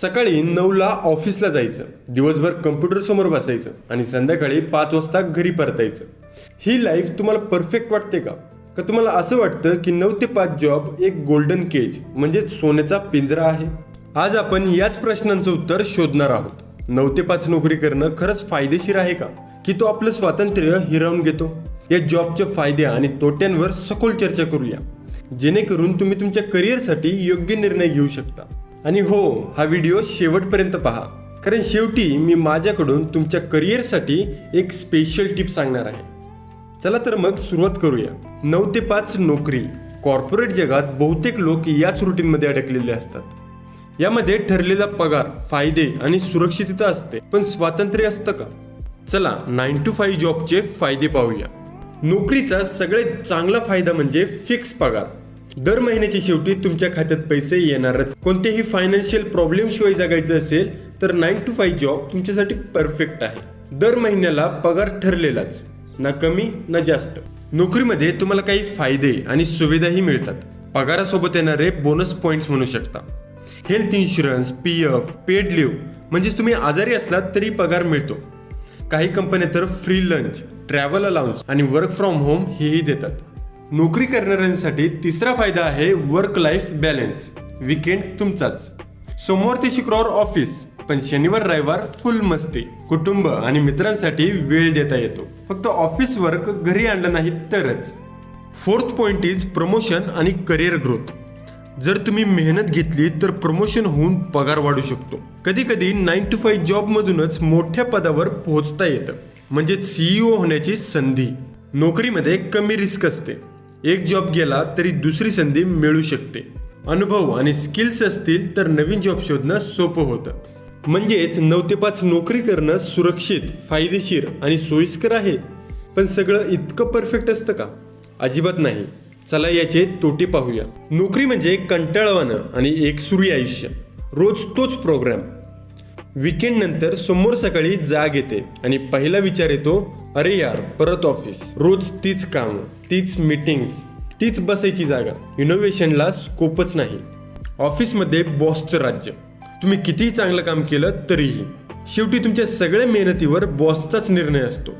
सकाळी नऊला ऑफिसला जायचं. दिवसभर कम्प्युटरसमोर बसायचं आणि संध्याकाळी पाच वाजता घरी परतायचं. ही लाईफ तुम्हाला परफेक्ट वाटते का? का तुम्हाला असं वाटतं की नऊ ते पाच जॉब एक गोल्डन केज म्हणजे सोन्याचा पिंजरा आहे? आज आपण याच प्रश्नांचं उत्तर शोधणार आहोत. नऊ ते पाच नोकरी करणं खरंच फायदेशीर आहे का? की तो आपलं स्वातंत्र्य हिरावून घेतो? या जॉबचे फायदे आणि तोट्यांवर सखोल चर्चा करूया. जेणेकरून तुम्ही तुमच्या करिअरसाठी योग्य निर्णय घेऊ शकता. आणि हो हा व्हिडिओ शेवटपर्यंत पहा. कारण शेवटी मी माझ्याकडून तुमच्या करिअरसाठी एक स्पेशल टिप सांगणार आहे. चला तर मग सुरुवात करूया. नऊ ते पाच नोकरी कॉर्पोरेट जगात बहुतेक लोक याच रुटीनमध्ये अडकलेले असतात. यामध्ये ठरलेला पगार फायदे आणि सुरक्षितता असते. पण स्वातंत्र्य असतं का? चला नाईन टू फाईव्ह जॉबचे फायदे पाहूया. नोकरीचा सगळ्यात चांगला फायदा म्हणजे फिक्स पगार. दर महिन्याच्या शेवटी तुमच्या खात्यात पैसे येणार कोणतेही फायनान्शियल प्रॉब्लेम शिवाय जगायचं असेल तर नाईन टू फाईव्ह जॉब तुमच्यासाठी परफेक्ट आहे. दर महिन्याला पगार ठरलेलाच ना कमी ना जास्त. नोकरीमध्ये तुम्हाला काही फायदे आणि सुविधाही मिळतात. पगारासोबत येणारे बोनस पॉइंट्स म्हणू शकता. Health insurance P F paid leave म्हणजेच तुम्ही आजारी असलात तरी पगार मिळतो. काही कंपन्या तर फ्री लंच ट्रॅव्हल अलाउन्स आणि वर्क फ्रॉम होम हेही देतात. नोकरी करणाऱ्यांसाठी तिसरा फायदा आहे वर्क लाईफ बॅलन्स विकेंड तुमचाच. सोमवार ते शुक्रवार ऑफिस पण शनिवार रविवार फुल मस्ती. कुटुंब आणि मित्रांसाठी वेळ देता येतो. फक्त ऑफिस वर्क घरी आणलं नाही तरच. फोर्थ पॉइंट इज प्रमोशन आणि करिअर ग्रोथ जर तुम्ही मेहनत घेतली तर प्रमोशन होऊन पगार वाढू शकतो. कधी कधी नाईन टू फाईव्ह जॉबमधूनच मोठ्या पदावर पोहोचता येतं. म्हणजे सीईओ होण्याची संधी. नोकरीमध्ये कमी रिस्क असते. एक जॉब गेला तरी दुसरी संधी मिळू शकते. अनुभव आणि स्किल्स असतील तर नवीन जॉब शोधणं सोपं होतं. म्हणजेच नऊ ते पाच नोकरी करणं सुरक्षित फायदेशीर आणि सोयीस्कर आहे. पण सगळं इतकं परफेक्ट असतं का? अजिबात नाही. चला याचे तोटे पाहूया. नोकरी म्हणजे कंटाळवाणं आणि एकसुरी आयुष्य. रोज तोच प्रोग्राम विकेंड नंतर समोर सकाळी जाग येते आणि पहिला विचार येतो अरे यार परत ऑफिस रोज तीच कामं तीच मीटिंग्स तीच बसायची जागा. इनोव्हेशनला स्कोपच नाही. ऑफिसमध्ये बॉसचं राज्य. तुम्ही कितीही चांगलं काम केलं तरीही. शेवटी तुमच्या सगळ्या मेहनतीवर बॉसचाच निर्णय असतो.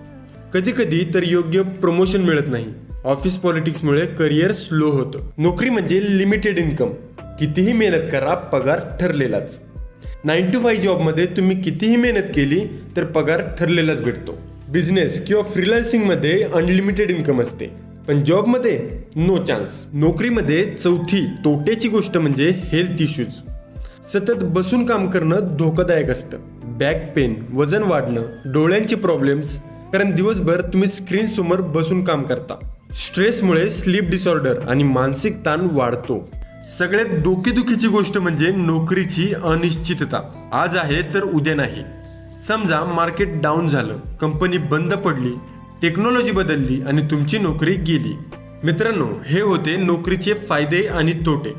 कधी कधी तर योग्य प्रमोशन मिळत नाही. ऑफिस पॉलिटिक्समुळे करिअर स्लो होतं. नोकरी म्हणजे लिमिटेड इन्कम कितीही मेहनत करा पगार ठरलेलाच. नाईन टू फाईव्ह जॉबमध्ये तुम्ही कितीही मेहनत केली तर पगार ठरलेलाच भेटतो. बिझनेस किंवा फ्रीलान्सिंगमध्ये अनलिमिटेड इन्कम असते. पण जॉबमध्ये नो चान्स नोकरीमध्ये चौथी तोट्याची गोष्ट म्हणजे हेल्थ इश्यूज सतत बसून काम करणं धोकादायक असतं. बॅक पेन वजन वाढणं डोळ्यांचे प्रॉब्लेम्स कारण दिवसभर तुम्ही स्क्रीनसमोर बसून काम करता. स्ट्रेसमुळे स्लीप डिसऑर्डर आणि मानसिक ताण वाढतो. सगळ्यात डोकेदुखीची गोष्ट म्हणजे नोकरीची अनिश्चितता. आज आहे तर उद्या नाही. समजा मार्केट डाऊन झालं कंपनी बंद पडली टेक्नॉलॉजी बदलली आणि तुमची नोकरी गेली. मित्रांनो हे होते नोकरीचे फायदे आणि तोटे.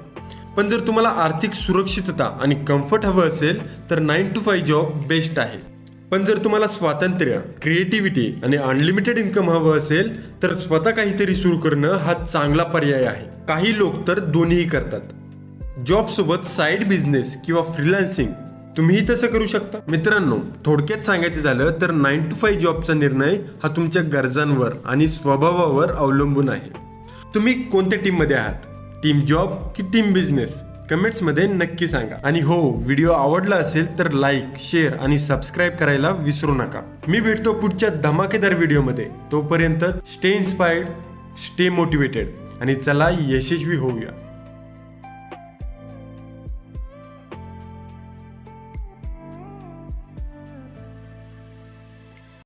पण जर तुम्हाला आर्थिक सुरक्षितता आणि कम्फर्ट हवं असेल तर nine to five job best आहे. पण जर तुम्हाला स्वातंत्र्य क्रिएटिव्हिटी आणि अनलिमिटेड इन्कम हवं असेल तर स्वतः काहीतरी सुरू करणं हा चांगला पर्याय आहे. काही लोक तर दोन्हीही करतात. जॉबसोबत साईड बिझनेस किंवा फ्रीलान्सिंग तुम्हीही तसं करू शकता. मित्रांनो थोडक्यात सांगायचं झालं तर नाईन टू फाईव्ह जॉबचा निर्णय हा तुमच्या गरजांवर आणि स्वभावावर अवलंबून आहे. तुम्ही कोणत्या टीममध्ये आहात? टीम जॉब की टीम बिझनेस कमेंट्समध्ये नक्की सांगा. आणि हो व्हिडिओ आवडला असेल तर लाईक शेअर आणि सबस्क्राईब करायला विसरू नका. मी भेटतो पुढच्या धमाकेदार व्हिडिओमध्ये. तोपर्यंत स्टे इन्स्पायर्ड स्टे मोटिवेटेड आणि चला यशस्वी होऊया.